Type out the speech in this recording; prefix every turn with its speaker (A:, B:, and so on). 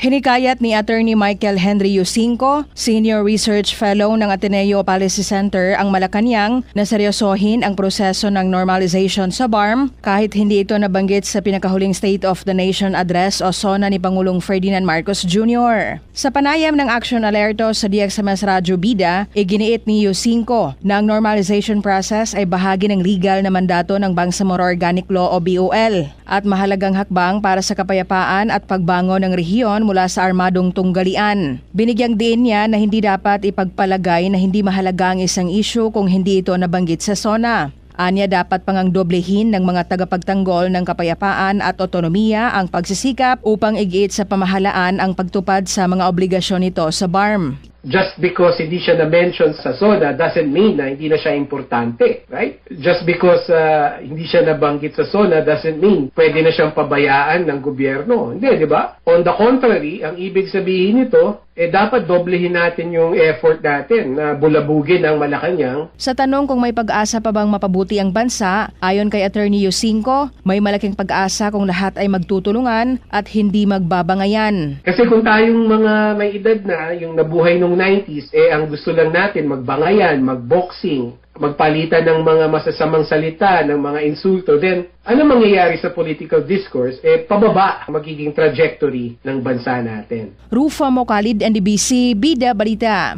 A: Hinikayat ni Attorney Michael Henry Yusinko, Senior Research Fellow ng Ateneo Policy Center ang Malacanang na seryosohin ang proseso ng normalization sa BARM kahit hindi ito nabanggit sa pinakahuling State of the Nation Address o SONA ni Pangulong Ferdinand Marcos Jr. Sa panayam ng Action Alerto sa DXMS Radyo Bida, iginiit ni Yusinko na ang normalization process ay bahagi ng legal na mandato ng Bangsamoro Organic Law o BOL at mahalagang hakbang para sa kapayapaan at pagbangon ng rehiyon mula sa armadong tunggalian. Binigyang din niya na hindi dapat ipagpalagay na hindi mahalaga ang isang issue kung hindi ito nabanggit sa SONA. Anya dapat pangang doblehin ng mga tagapagtanggol ng kapayapaan at otonomiya ang pagsisikap upang igiit sa pamahalaan ang pagtupad sa mga obligasyon nito sa BARM.
B: Just because hindi siya na-mention sa SONA doesn't mean na hindi na siya importante, right? Just because uh, hindi siya nabanggit sa SONA doesn't mean pwede na siyang pabayaan ng gobyerno. Hindi, di ba? On the contrary, ang ibig sabihin nito, eh dapat doblehin natin yung effort natin na bulabugin ang Malacanang
A: Sa tanong kung may pag-asa pa bang mapabuti ang bansa, ayon kay Attorney Yusinko, may malaking pag-asa kung lahat ay magtutulungan at hindi magbabangayan.
B: Kasi kung tayong mga may edad na, yung nabuhay nung 90s, eh ang gusto lang natin magbangayan, magboxing, magpalitan ng mga masasamang salita, ng mga insulto, then ano mangyayari sa political discourse? Eh pababa ang magiging trajectory ng bansa natin.
A: Rufa Mokalid, NDBC, Bida Balita.